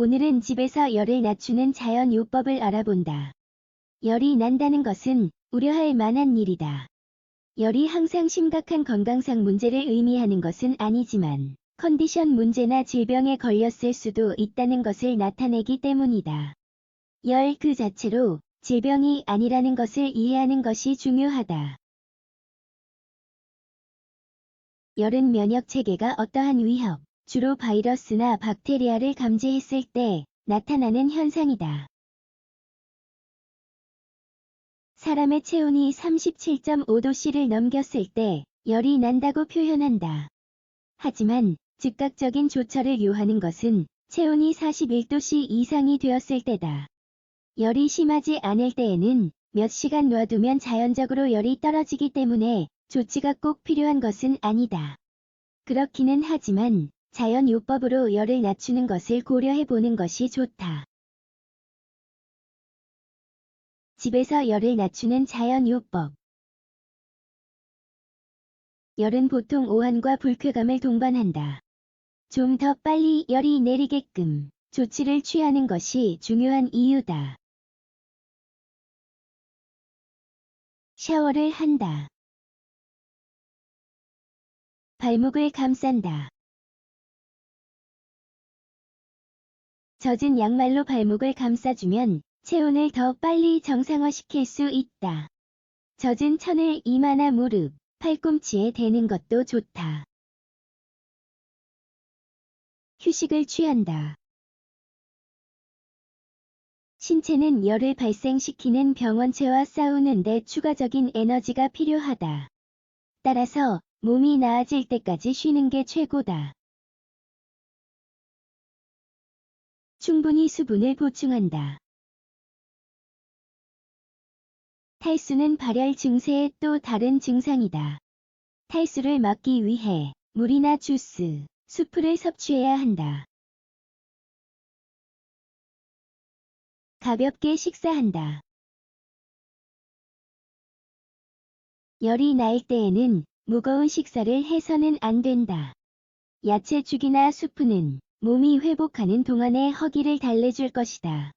오늘은 집에서 열을 낮추는 자연 요법을 알아본다. 열이 난다는 것은 우려할 만한 일이다. 열이 항상 심각한 건강상 문제를 의미하는 것은 아니지만 컨디션 문제나 질병에 걸렸을 수도 있다는 것을 나타내기 때문이다. 열 그 자체로 질병이 아니라는 것을 이해하는 것이 중요하다. 열은 면역 체계가 어떠한 위협, 주로 바이러스나 박테리아를 감지했을 때 나타나는 현상이다. 사람의 체온이 37.5도씨를 넘겼을 때 열이 난다고 표현한다. 하지만 즉각적인 조처를 요하는 것은 체온이 41도씨 이상이 되었을 때다. 열이 심하지 않을 때에는 몇 시간 놔두면 자연적으로 열이 떨어지기 때문에 조치가 꼭 필요한 것은 아니다. 그렇기는 하지만 자연요법으로 열을 낮추는 것을 고려해 보는 것이 좋다. 집에서 열을 낮추는 자연요법 열은 보통 오한과 불쾌감을 동반한다. 좀 더 빨리 열이 내리게끔 조치를 취하는 것이 중요한 이유다. 샤워를 한다. 발목을 감싼다. 젖은 양말로 발목을 감싸주면 체온을 더 빨리 정상화시킬 수 있다. 젖은 천을 이마나 무릎, 팔꿈치에 대는 것도 좋다. 휴식을 취한다. 신체는 열을 발생시키는 병원체와 싸우는데 추가적인 에너지가 필요하다. 따라서 몸이 나아질 때까지 쉬는 게 최고다. 충분히 수분을 보충한다. 탈수는 발열 증세의 또 다른 증상이다. 탈수를 막기 위해 물이나 주스, 수프를 섭취해야 한다. 가볍게 식사한다. 열이 날 때에는 무거운 식사를 해서는 안 된다. 야채죽이나 수프는 몸이 회복하는 동안에 허기를 달래줄 것이다.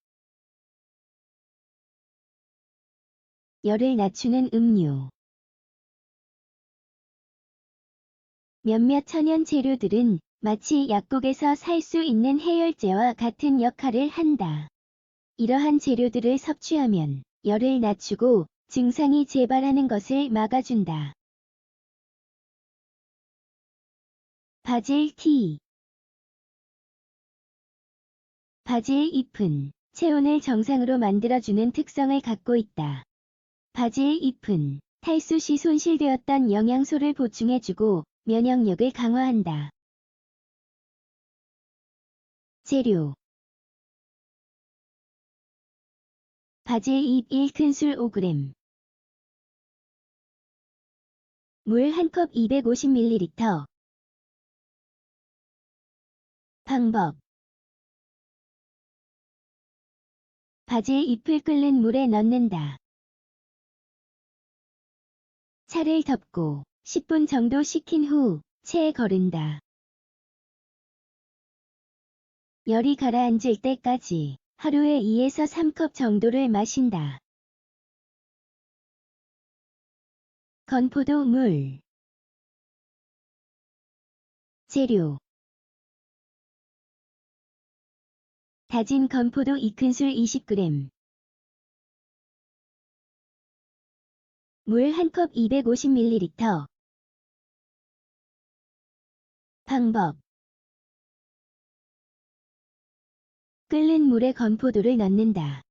열을 낮추는 음료 몇몇 천연 재료들은 마치 약국에서 살 수 있는 해열제와 같은 역할을 한다. 이러한 재료들을 섭취하면 열을 낮추고 증상이 재발하는 것을 막아준다. 바질 티 바질 잎은 체온을 정상으로 만들어주는 특성을 갖고 있다. 바질 잎은 탈수 시 손실되었던 영양소를 보충해주고 면역력을 강화한다. 재료 바질 잎 1큰술 5g 물 1컵 250ml 방법 바질 잎을 끓는 물에 넣는다. 차를 덮고 10분 정도 식힌 후 체에 거른다. 열이 가라앉을 때까지 하루에 2에서 3컵 정도를 마신다. 건포도 물 재료 다진 건포도 2큰술 20g 물 1컵 250ml 방법 끓는 물에 건포도를 넣는다.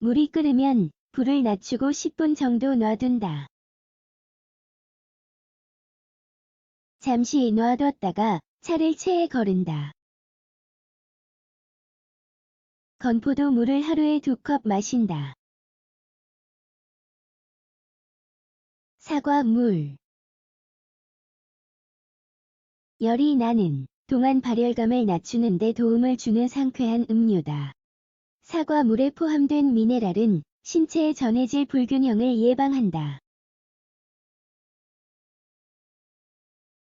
물이 끓으면 불을 낮추고 10분 정도 놔둔다. 잠시 놔뒀다가 차를 체에 거른다. 건포도 물을 하루에 두 컵 마신다. 사과 물 열이 나는 동안 발열감을 낮추는 데 도움을 주는 상쾌한 음료다. 사과 물에 포함된 미네랄은 신체에 전해질 불균형을 예방한다.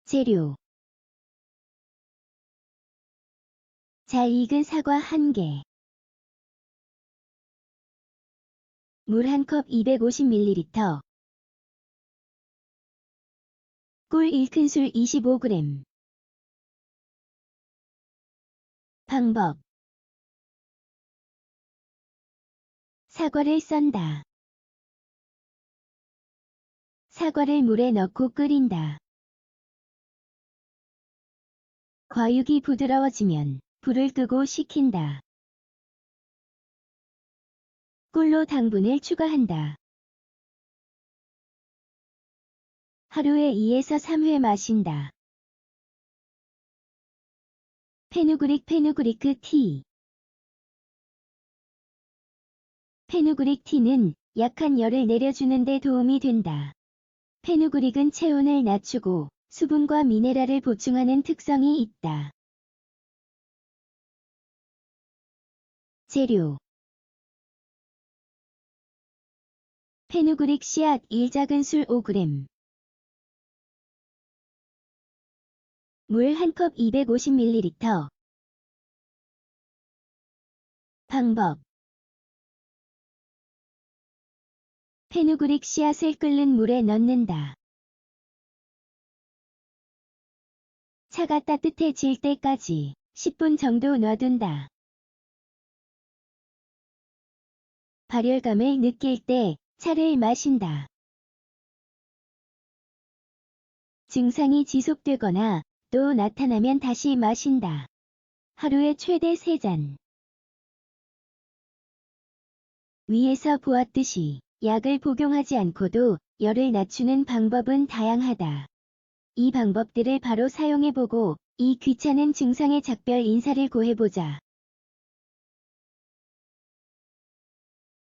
재료 잘 익은 사과 1개. 물 1컵 250ml. 꿀 1큰술 25g. 방법 사과를 썬다. 사과를 물에 넣고 끓인다. 과육이 부드러워지면 불을 끄고 식힌다. 꿀로 당분을 추가한다. 하루에 2에서 3회 마신다. 페누그릭 페누그리크 티 페누그릭 티는 약한 열을 내려주는 데 도움이 된다. 페누그릭은 체온을 낮추고 수분과 미네랄을 보충하는 특성이 있다. 재료 페누그릭 씨앗 1작은술 5g 물 1컵 250ml 방법 페누그릭 씨앗을 끓는 물에 넣는다. 차가 따뜻해질 때까지 10분 정도 놔둔다. 발열감을 느낄 때 차를 마신다. 증상이 지속되거나 또 나타나면 다시 마신다. 하루에 최대 3잔. 위에서 보았듯이 약을 복용하지 않고도 열을 낮추는 방법은 다양하다. 이 방법들을 바로 사용해보고 이 귀찮은 증상의 작별 인사를 고해보자.